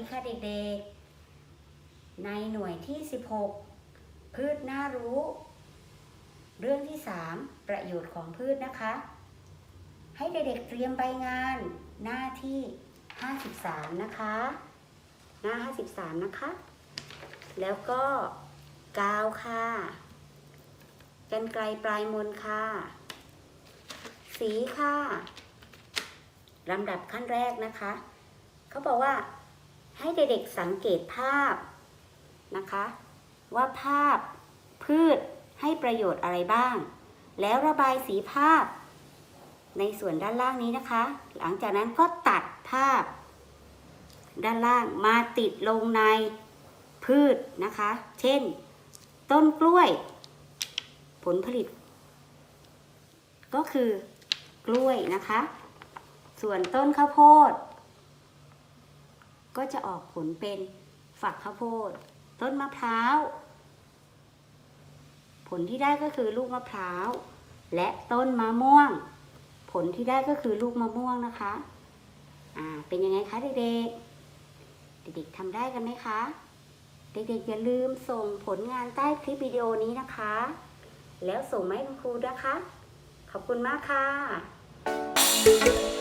มีแค่เด็กในหน่วยที่ 16 พืชน่ารู้ เรื่องที่ 3 ประโยชน์ของพืชนะคะ ให้เด็กๆเตรียมใบงานหน้าที่ 53 นะคะ หน้า 53 นะคะ แล้วก็กาวค่ะกันไกลปลายมนค่ะ สีค่ะลำดับขั้นแรกนะคะ เขาบอกว่า ให้เด็กๆสังเกตภาพนะคะ ว่าภาพพืชให้ประโยชน์อะไรบ้าง แล้วระบายสีภาพ ในส่วนด้านล่างนี้นะคะ หลังจากนั้นก็ตัดภาพ ด้านล่างมาติดลงในพืชนะคะ เช่น ต้นกล้วย ผลผลิต ก็คือกล้วยนะคะ ส่วนต้นข้าวโพด ก็จะออกผลเป็นฝักข้าวโพด ต้นมะพร้าว ผลที่ได้ก็คือลูกมะพร้าว และต้นมะม่วง ผลที่ได้ก็คือลูกมะม่วงนะคะ อ่า เป็นยังไงคะเด็กๆ เด็กๆทำได้กันไหมคะ เด็กๆอย่าลืมส่งผลงานใต้คลิปวิดีโอนี้นะคะ แล้วส่งมาให้คุณครูนะคะ ขอบคุณมากค่ะ